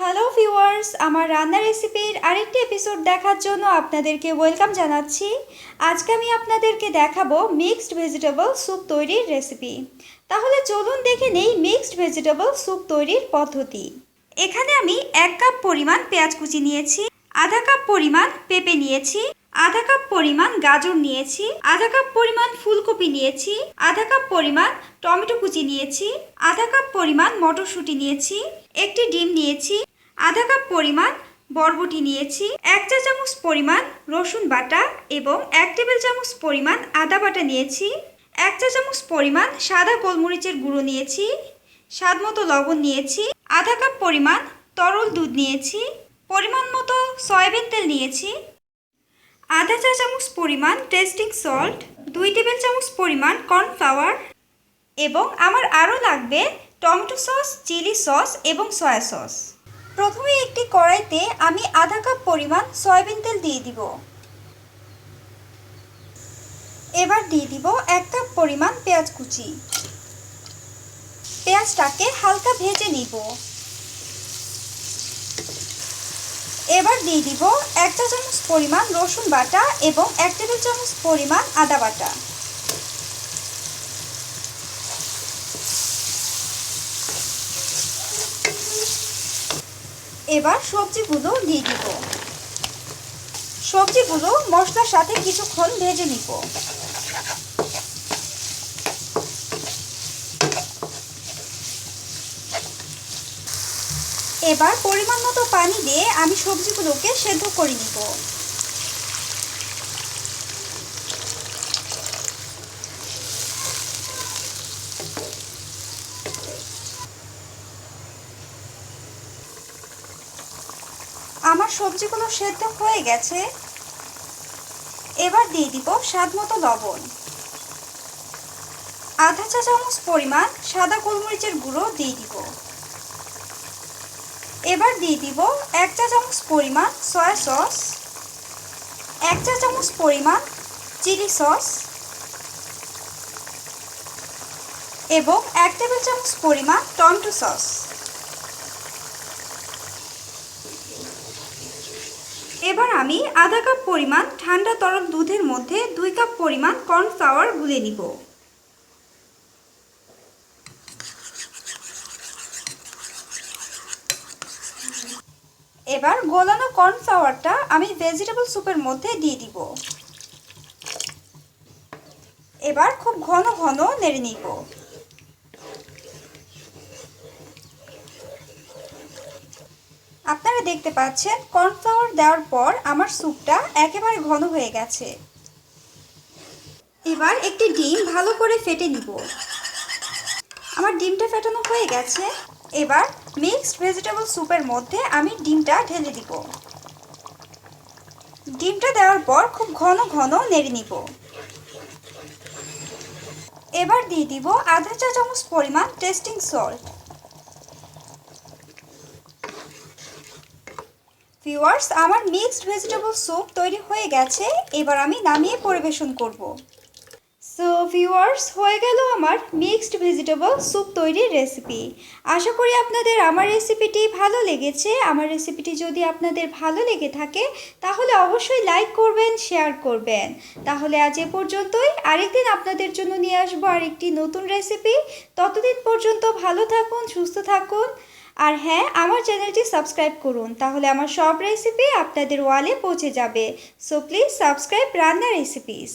Hello viewers আমার রান্নার রেসিপির আরেকটি এপিসোড দেখার জন্য আপনাদেরকে ওয়েলকাম জানাচ্ছি। আজকে আমি আপনাদেরকে দেখাবো মিক্সড ভেজিটেবল স্যুপ তৈরির রেসিপি তাহলে চলুন দেখে নেই মিক্সড ভেজিটেবল স্যুপ তৈরির পদ্ধতি। এখানে আমি এক কাপ পরিমাণ পেঁয়াজ কুচি নিয়েছি, আধা কাপ পরিমাণ পেঁপে নিয়েছি, আধা কাপ পরিমাণ গাজর নিয়েছি, আধা কাপ পরিমাণ ফুলকপি নিয়েছি, আধা কাপ পরিমাণ টমেটো কুচি নিয়েছি, আধা কাপ পরিমাণ মটরশুঁটি নিয়েছি, একটি ডিম নিয়েছি আধা কাপ পরিমাণ বরবটি নিয়েছি, এক চা চামচ পরিমাণ রসুন বাটা এবং এক টেবিল চামচ পরিমাণ আদা বাটা নিয়েছি, এক চা চামচ পরিমাণ সাদা গোলমরিচের গুঁড়ো নিয়েছি, স্বাদ মতো লবণ নিয়েছি, আধা কাপ পরিমাণ তরল দুধ নিয়েছি, পরিমাণ মতো সয়াবিন তেল নিয়েছি, আধা চা চামচ পরিমাণ টেস্টিং সল্ট, দুই টেবিল চামচ পরিমাণ কর্নফ্লাওয়ার এবং আমার আরও লাগবে টমেটো সস, চিলি সস এবং সয়া সস। প্রথমে একটি কড়াইতে আমি আধা কাপ পরিমাণ সয়াবিন তেল দিয়ে দিব। এবার দিয়ে দিব এক কাপ পরিমাণ পেঁয়াজ কুচি। পেঁয়াজটাকে হালকা ভেজে নিব। এবার দিয়ে দিব এক চা চামচ পরিমাণ রসুন বাটা এবং এক টেবিল চামচ পরিমাণ আদা বাটা। এবার সবজিগুলো দিয়ে দিব। সবজিগুলো মশলার সাথে কিছুক্ষণ ভেজে নিব। এবার পরিমাণ মতো পানি দিয়ে আমি সবজিগুলোকে সেদ্ধ করে নিব। আমার সবজিগুলো সেদ্ধ হয়ে গেছে। এবার দিয়ে দিব স্বাদ মতো লবণ। আধা চা চামচ পরিমাণ সাদা গোলমরিচের গুঁড়ো দিয়ে দিব। এবার দিয়ে দিব এক চা চামচ পরিমাণ সয়া সস, এক চা চামচ পরিমাণ চিলি সস এবং এক টেবিল চামচ পরিমাণ টমেটো সস। এবার আমি আধা কাপ পরিমাণ ঠান্ডা তরল দুধের মধ্যে দুই কাপ পরিমাণ কর্নফ্লাওয়ার গুলে নিব। এবার গোলানো কর্নফ্লাওয়ারটা আমি ভেজিটেবল স্যুপের মধ্যে দিয়ে দিব। এবার খুব ঘন ঘন নেড়ে নিব। আপনারা দেখতে পাচ্ছেন কর্নফ্লাওয়ার দেওয়ার পর আমার স্যুপটা একেবারে ঘন হয়ে গেছে। এবার একটি ডিম ভালো করে ফেটে নিব। আমার ডিমটা ফেটানো হয়ে গেছে। এবার মিক্সড ভেজিটেবল স্যুপের মধ্যে আমি ডিমটা ঢেলে দিব। ডিমটা দেওয়ার পর খুব ঘন ঘন নেড়ে নিব। এবার দিয়ে দিব আধা চা চামচ পরিমাণ টেস্টিং সল্ট ভিউয়ার্স আমার মিক্সড ভেজিটেবল স্যুপ তৈরি হয়ে গেছে, এবার আমি নামিয়ে পরিবেশন করব। সো ভিউয়ার্স হয়ে গেল আমার মিক্সড ভেজিটেবল স্যুপ তৈরির রেসিপি আশা করি আপনাদের আমার রেসিপিটি ভালো লেগেছে। আমার রেসিপিটি যদি আপনাদের ভালো লেগে থাকে, তাহলে অবশ্যই লাইক করবেন শেয়ার করবেন। তাহলে আজ এ পর্যন্তই। আরেকদিন আপনাদের জন্য নিয়ে আসব আরেকটি নতুন রেসিপি ততদিন পর্যন্ত ভালো থাকুন, সুস্থ থাকুন। আর হ্যাঁ আমার চ্যানেলটি সাবস্ক্রাইব করুন, তাহলে আমার সব রেসিপি আপনাদের ওয়ালে পৌঁছে যাবে। সো প্লিজ সাবস্ক্রাইব রান্না রেসিপিস